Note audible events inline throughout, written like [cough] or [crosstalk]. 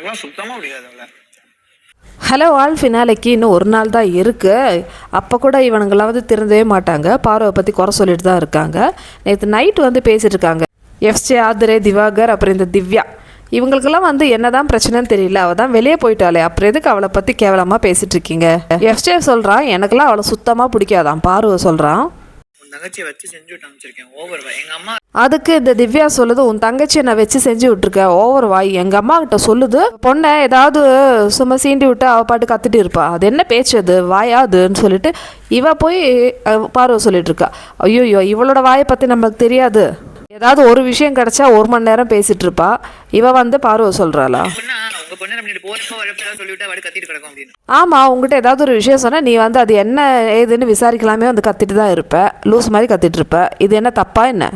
எனக்குலாம் சுத்தமாக பிடிக்காது அவளை ஹலோ ஆல் ஃபினாலைக்கு இன்னும் ஒரு நாள் தான் இருக்குது அப்போ கூட இவனுங்களாவது திறந்தவே திருந்தவே மாட்டாங்க. பார்வை பற்றி குறை சொல்லிட்டு தான் இருக்காங்க. நேற்று நைட்டு வந்து பேசிகிட்டு இருக்காங்க. எஃப்ஜே ஆதிரே திவாகர் அப்புறம் இந்த திவ்யா. இவங்களுக்கெல்லாம் வந்து என்னதான் பிரச்சனைன்னு தெரியல. அவள் தான் வெளியே போயிட்டாளே. அப்புறம் எதுக்கு அவளை பற்றி கேவலமாக பேசிகிட்டு இருக்கீங்க? எஃப்ஜே சொல்கிறான் எனக்கெல்லாம் அவளை சுத்தமாக பிடிக்காதான் பார்வை சொல்கிறான் தங்கச்சியை வச்சு செஞ்சு விட்டு அமைச்சிருக்கேன் ஓவர் எங்க அம்மா அதுக்கு இந்த திவ்யா சொல்லுது உன் தங்கச்சியை நான் வச்சு செஞ்சு விட்டுருக்க. ஓவர் வாய் எங்கள் அம்மா கிட்ட சொல்லுது பொண்ணை ஏதாவது சும்மா சீண்டி விட்டு அவள் பாட்டு கத்திட்டு இருப்பா. அது என்ன பேச்சு அது? வாயா அதுன்னு சொல்லிட்டு இவ போய் பார்வை சொல்லிட்டு இருக்கா. ஐயோ இவளோட வாயை பற்றி நமக்கு தெரியாது. ஏதாவது ஒரு விஷயம் கிடைச்சா ஒரு மணி நேரம் பேசிட்டு இருப்பா. இவ வந்து பார்வை சொல்றாளா? பொண்ணா நம்ம போறப்போ வரப்போ சொல்லிவிட்டு அவடு கத்திட்டு கிடக்கும் அப்படின்னு. ஆமாம் உங்ககிட்ட ஏதாவது ஒரு விஷயம் சொன்னால் நீ வந்து அது என்ன ஏதுன்னு விசாரிக்கலாமே வந்து கத்திட்டு தான் இருப்ப. லூஸ் மாதிரி கத்திட்டு இருப்ப. இது என்ன தப்பா என்ன?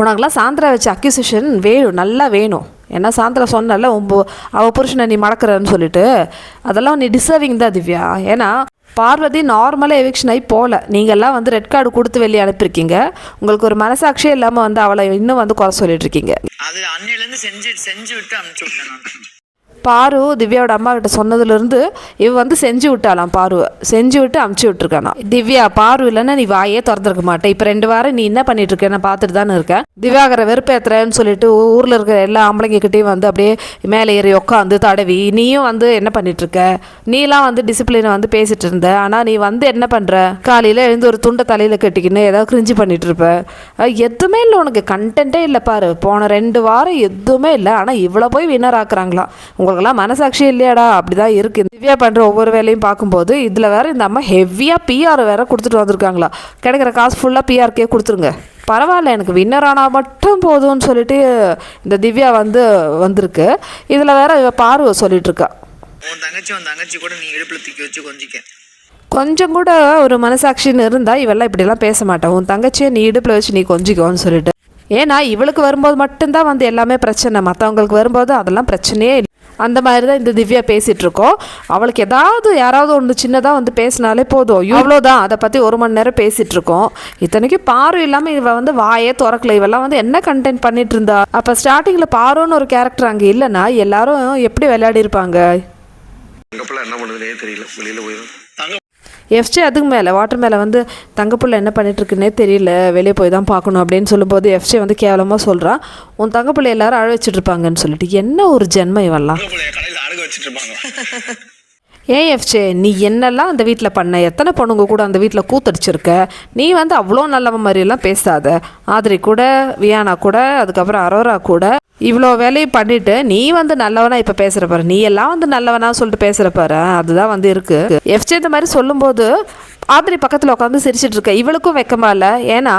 உனக்கெல்லாம் சாந்திரா வச்ச அக்யூசிஷன் வேணும் நல்லா வேணும். ஏன்னா சாந்திரா சொன்னல அவள் புருஷனை நீ மடக்கிறன்னு சொல்லிட்டு. அதெல்லாம் நீ டிசர்விங் தான் திவ்யா. ஏன்னா பார்வதி நார்மலாக எவிக்ஷன் ஆகி போகல நீங்கள்லாம் வந்து ரெட் கார்டு கொடுத்து வெளியே அனுப்பியிருக்கீங்க. உங்களுக்கு ஒரு மனசாட்சியே இல்லாமல் வந்து அவளை இன்னும் வந்து குறை சொல்லிட்டு இருக்கீங்க. அது அன்னையில இருந்து செஞ்சு செஞ்சு விட்டு அனுப்பிச்சு விட்டேன் பாரு திவ்யாவோட அம்மா கிட்ட சொன்னதுலேருந்து இவ வந்து செஞ்சு விட்டாளாம் பாருவை செஞ்சு விட்டு அமுச்சு விட்டுருக்கானா திவ்யா பாரு இல்லைன்னா நீ வாயே திறந்துருக்க மாட்டேன் இப்போ ரெண்டு வாரம் நீ என்ன பண்ணிட்டு இருக்க? நான் பார்த்துட்டு தானே இருக்கேன். திவ்யாகரை வெறுப்பேத்துறேன்னு சொல்லிட்டு ஊரில் இருக்கிற எல்லா ஆம்பளைங்கக்கிட்டையும் வந்து அப்படியே மேலே ஏறி உட்காந்து தடவி நீயும் வந்து என்ன பண்ணிட்டு இருக்க? நீலாம் வந்து டிசிப்ளினை வந்து பேசிட்டு இருந்த. ஆனால் நீ வந்து என்ன பண்ணுற காலையில் எழுந்து ஒரு துண்டை தலையில் கட்டிக்கின்னு ஏதாவது கிரிஞ்சி பண்ணிட்டு இருப்ப. எதுவுமே இல்லை உனக்கு. கண்டென்ட்டே இல்லை பாரு. போன ரெண்டு வாரம் எதுவுமே இல்லை. ஆனால் இவ்வளோ போய் வின்னர் ஆக்குறாங்களாம். உங்களுக்கெல்லாம் மனசாட்சி இல்லையாடா? அப்படிதான் இருக்கு. திவ்யா பண்ணுற ஒவ்வொரு வேலையும் பார்க்கும்போது இதில் வேற இந்த அம்மா ஹெவியாக பிஆர் வேற கொடுத்துட்டு வந்திருக்காங்களா? கிடைக்கிற காசு ஃபுல்லாக பிஆர்க்கே கொடுத்துருங்க. பரவாயில்ல எனக்கு வின்னர் ஆனால் மட்டும் போதும்னு சொல்லிட்டு இந்த திவ்யா வந்து வந்திருக்கு. இதில் வேற இவ பார்வை சொல்லிட்டு இருக்கா. உன் தங்கச்சி உன் தங்கச்சி கூட நீ இடுப்புல தூக்கி வச்சு கொஞ்சிக்க கொஞ்சம் கூட ஒரு மனசாட்சின்னு இருந்தால் இவெல்லாம் இப்படிலாம் பேச மாட்டான் உன் தங்கச்சியை நீ இடுப்பில் வச்சு நீ கொஞ்சிக்கோன்னு சொல்லிட்டு. ஏன்னா இவளுக்கு வரும்போது மட்டும்தான் வந்து எல்லாமே பிரச்சனை. மற்றவங்களுக்கு வரும்போது அதெல்லாம் பிரச்சனையே இல்லை. அந்த மாதிரி தான் இந்த திவ்யா பேசிகிட்டு இருக்கோம் அவளுக்கு ஏதாவது யாராவது ஒன்று சின்னதாக வந்து பேசினாலே போதும். இவ்வளோதான் அதை பற்றி ஒரு மணி நேரம் பேசிகிட்டு இருக்கோம் இத்தனைக்கும் பாரு இல்லாமல் இவள் வந்து வாயே திறக்கல. இவெல்லாம் வந்து என்ன கண்டென்ட் பண்ணிட்டு இருந்தா அப்போ ஸ்டார்டிங்கில் பாருன்னு ஒரு கேரக்டர் அங்கே இல்லைன்னா எல்லாரும் எப்படி விளையாடி இருப்பாங்க என்ன பண்ணுதுன்னே தெரியல. வெளியில் போயிடும். எஃப்ஜே அதுக்கு மேலே வாட்டர் மேலே வந்து தங்கப்புள்ள என்ன பண்ணிட்டு இருக்குன்னே தெரியல வெளியே போய் தான் பார்க்கணும் அப்படின்னு சொல்லும்போது எஃப்ஜே வந்து கேவலமாக சொல்கிறான் உன் தங்கப்புள்ள எல்லாரும் அழ வச்சுட்டு இருப்பாங்கன்னு சொல்லிட்டு. என்ன ஒரு ஜென்மம் இவெல்லாம். [laughs] ஏன் எஃப்ஜே நீ என்னெல்லாம் அந்த வீட்டில் பண்ண? எத்தனை பொண்ணுங்க கூட அந்த வீட்டில் கூத்தடிச்சிருக்க? நீ வந்து அவ்வளோ நல்லவ மாதிரியெல்லாம் பேசாத. ஆதிரி கூட வியானா கூட அதுக்கப்புறம் அரோரா கூட இவ்வளோ வேலையும் பண்ணிட்டு நீ வந்து நல்லவனா இப்போ பேசுகிற பாரு. நீ எல்லாம் வந்து நல்லவனா சொல்லிட்டு பேசுகிற பாரு. அதுதான் வந்து இருக்குது எஃப்ஜே இந்த மாதிரி சொல்லும்போது ஆதிரி பக்கத்தில் உட்காந்து சிரிச்சிட்டு இருக்க. இவளுக்கும் வெக்கமா இல்லை. ஏன்னா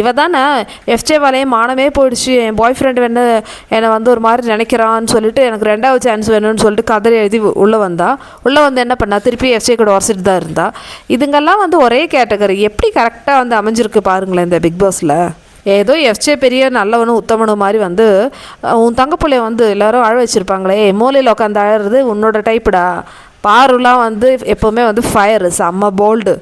இவ தானே எஃப்ஜே வேலையை மானமே போயிடுச்சு. என் பாய் ஃப்ரெண்டு வேணும் என்னை வந்து ஒரு மாதிரி நினைக்கிறான்னு சொல்லிட்டு எனக்கு ரெண்டாவது சான்ஸ் வேணும்னு சொல்லிட்டு கதறி எழுதி உள்ளே வந்தா. உள்ளே வந்து என்ன பண்ணா? திருப்பி எஃப்ஜே கூட உரசிட்டு தான் இருந்தா. இதுங்கெல்லாம் வந்து ஒரே கேட்டகரி எப்படி கரெக்டாக வந்து அமைஞ்சிருக்கு பாருங்களேன் இந்த பிக் பாஸில் ஏதோ எஃப்ஜே பெரிய நல்லவனும் உத்தமனும் மாதிரி வந்து உன் தங்க பிள்ளைய வந்து எல்லாரும் அழ வச்சுருப்பாங்களே மூலையில் உட்காந்து அழறது உன்னோட டைப்புடா பாருலாம் வந்து எப்போவுமே வந்து ஃபயர் செம்ம போல்டு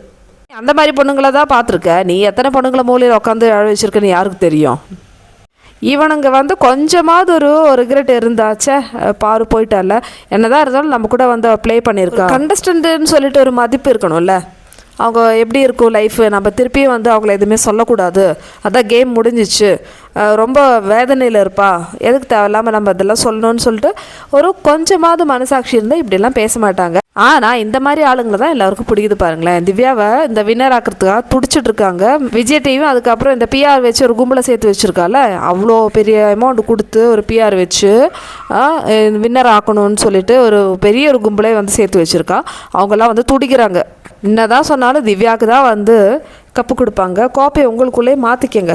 அந்த மாதிரி பொண்ணுங்களை தான் பார்த்துருக்க. நீ எத்தனை பொண்ணுங்களை மூலையில் உட்காந்து அழ வச்சிருக்கன்னு யாருக்கு தெரியும்? இவனுங்க வந்து கொஞ்சமாவது ஒரு ரிக்ரெட் இருந்தாச்சே பாரு போயிட்டால. என்னதான் இருந்தாலும் நம்ம கூட வந்து ப்ளே பண்ணியிருக்கோம் கண்டஸ்டன்ட்னு சொல்லிட்டு ஒரு மதிப்பு இருக்கணும்ல. அவங்க எப்படி இருக்கும் லைஃப் நம்ம திருப்பியும் வந்து அவங்கள எதுவுமே சொல்லக்கூடாது. அதான் கேம் முடிஞ்சிச்சு. ரொம்ப வேதனையில் இருப்பா. எதுக்கு தேவையில்லாமல் நம்ம இதெல்லாம் சொல்லணும்னு சொல்லிட்டு ஒரு கொஞ்சமாவது மனசாட்சி இருந்தால் இப்படிலாம் பேச மாட்டாங்க. ஆனால் இந்த மாதிரி ஆளுங்களை தான் எல்லாருக்கும் பிடிக்குது பாருங்களேன். திவ்யாவை இந்த வின்னர் ஆக்கிறதுக்காக துடிச்சிட்டு இருக்காங்க. விஜய் டிவியும் அதுக்கப்புறம் இந்த பிஆர் வச்சு ஒரு கும்பலை சேர்த்து வச்சிருக்கால. அவ்வளோ பெரிய அமௌண்ட் கொடுத்து ஒரு பிஆர் வச்சு வின்னர் ஆக்கணும்னு சொல்லிட்டு ஒரு பெரிய ஒரு கும்பலே வந்து சேர்த்து வச்சுருக்கா. அவங்கெல்லாம் வந்து துடிக்கிறாங்க. என்னதான் சொன்னாலும் திவ்யாவுக்கு தான் வந்து கப்பு கொடுப்பாங்க. கோப்பையை உங்களுக்குள்ளே மாற்றிக்கங்க